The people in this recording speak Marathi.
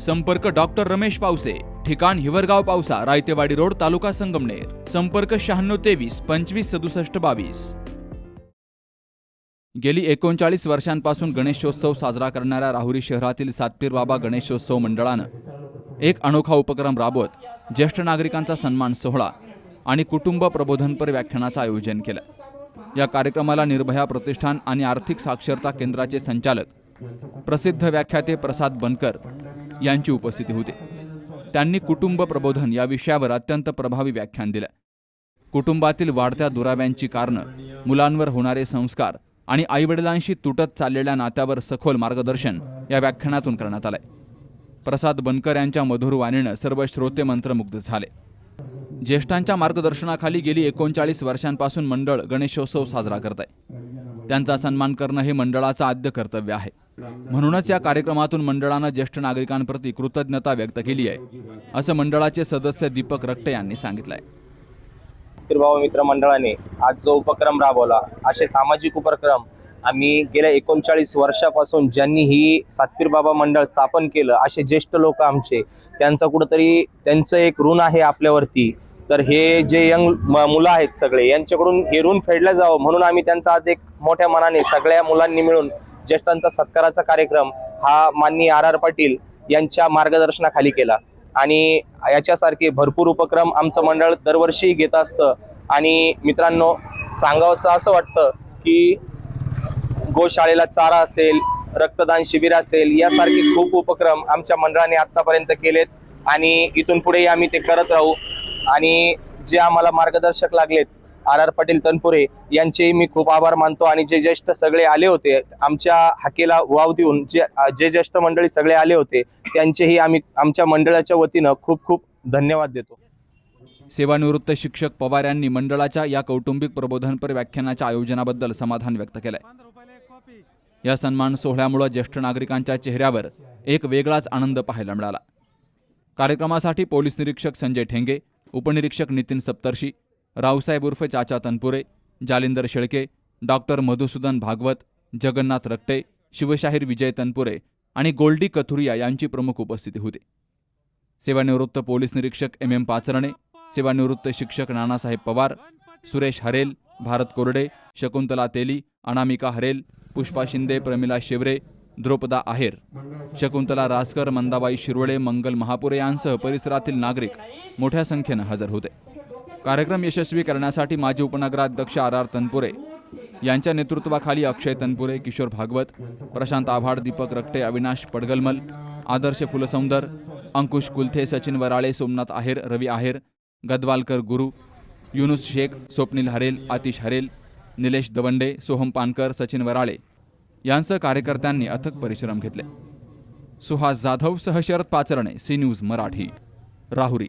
संपर्क डॉक्टर रमेश पावसे ठिकाण हिवरगाव पावसा रायतेवाडी रोड तालुका संगमनेर. संपर्क शहाण्णव तेवीस पंचवीस सदुसष्ट बावीस. गेली एकोणचाळीस वर्षांपासून गणेशोत्सव साजरा करणाऱ्या राहुरी शहरातील सातपीर बाबा गणेशोत्सव मंडळानं एक अनोखा उपक्रम राबवत ज्येष्ठ नागरिकांचा सन्मान सोहळा आणि कुटुंब प्रबोधनपर व्याख्यानाचं आयोजन केलं. या कार्यक्रमाला निर्भया प्रतिष्ठान आणि आर्थिक साक्षरता केंद्राचे संचालक प्रसिद्ध व्याख्याते प्रसाद बनकर यांची उपस्थिती होती. त्यांनी कुटुंब प्रबोधन या विषयावर अत्यंत प्रभावी व्याख्यान दिलं. कुटुंबातील वाढत्या दुराव्यांची कारणं मुलांवर होणारे संस्कार आणि आईवडिलांशी तुटत चाललेल्या नात्यावर सखोल मार्गदर्शन या व्याख्यानातून करण्यात आलंय. प्रसाद बनकर यांच्या मधुर वाणीनं सर्व श्रोते मंत्रमुग्ध झाले. ज्येष्ठांच्या मार्गदर्शनाखाली गेली एकोणचाळीस वर्षांपासून मंडळ गणेशोत्सव साजरा करत आहे त्यांचा सन्मान करणं हे मंडळाचं आद्य कर्तव्य आहे. म्हणूनच या कार्यक्रमातून मंडळानं ज्येष्ठ नागरिकांप्रती कृतज्ञता व्यक्त केली आहे असं मंडळाचे सदस्य दीपक रट्टे यांनी सांगितलंय. मित्र मंडळाने आज जो उपक्रम राबवला असे सामाजिक उपक्रम आम्ही गेल्या एकोणचाळीस वर्षापासून ज्यांनी ही सातपीर बाबा मंडळ स्थापन केलं असे ज्येष्ठ लोक आमचे त्यांचं कुठंतरी त्यांचं एक ऋण आहे आपल्यावरती. तर हे जे यंग मुलं आहेत सगळे यांच्याकडून हे ऋण फेडलं जावं म्हणून आम्ही त्यांचा आज एक मोठ्या मनाने सगळ्या मुलांनी मिळून ज्येष्ठांचा सत्काराचा कार्यक्रम हा माननीय आर आर पाटील यांच्या मार्गदर्शनाखाली केला. आणि याच्यासारखे भरपूर उपक्रम आमचं मंडळ दरवर्षी घेत असतं. आणि मित्रांनो सांगावंसं असं वाटतं की गोशाळेला चारा असेल रक्तदान शिबिर असेल यासारखे खूप उपक्रम आमच्या मंडळाने आतापर्यंत केलेत. आणि इथून पुढेही आम्ही ते करत राहू. आणि जे आम्हाला मार्गदर्शक लागलेत आर आर पाटील तनपुरे यांचेही मी खूप आभार मानतो. आणि जे ज्येष्ठ सगळे आले होते आमच्या हाकेला वाव देऊन जे जे ज्येष्ठ मंडळी सगळे आले होते त्यांचेही आम्ही आमच्या मंडळाच्या वतीनं खूप खूप धन्यवाद देतो. सेवानिवृत्त शिक्षक पवार यांनी मंडळाच्या या कौटुंबिक प्रबोधनपर व्याख्यानाच्या आयोजनाबद्दल समाधान व्यक्त केलंय. या सन्मान सोहळ्यामुळे ज्येष्ठ नागरिकांच्या चेहऱ्यावर एक वेगळाच आनंद पाहायला मिळाला. कार्यक्रमासाठी पोलीस निरीक्षक संजय ठेंगे उपनिरीक्षक नितीन सप्तर्षी रावसाहेब उर्फ चाचा तनपुरे जालिंदर शेळके डॉक्टर मधुसूदन भागवत जगन्नाथ रक्टे शिवशाहीर विजय तनपुरे आणि गोल्डी कथुरिया यांची प्रमुख उपस्थिती होती. सेवानिवृत्त पोलीस निरीक्षक एम एम पाचरणे सेवानिवृत्त शिक्षक नानासाहेब पवार सुरेश हरेल भारत कोरडे शकुंतला तेली अनामिका हरेल पुष्पा शिंदे प्रमिला शिवरे द्रौपदा आहेर शकुंतला राजकर मंदाबाई शिरोळे मंगल महापुरे यांसह परिसरातील नागरिक मोठ्या संख्येनं हजर होते. कार्यक्रम यशस्वी करण्यासाठी माजी उपनगराध्यक्ष आर आर तनपुरे यांच्या नेतृत्वाखाली अक्षय तनपुरे किशोर भागवत प्रशांत आव्हाड दीपक रक्टे अविनाश पडगलमल आदर्श फुलसौंदर अंकुश कुलथे सचिन वराळे सोमनाथ आहेर रवी आहेर गदवालकर गुरु युनुस शेख स्वप्नील हरेल आतिश हरेल निलेश दवंडे सोहम पानकर सचिन वराळे यांसह कार्यकर्त्यांनी अथक परिश्रम घेतले. सुहास जाधव सह शरद पाचरणे सी न्यूज मराठी राहुरी.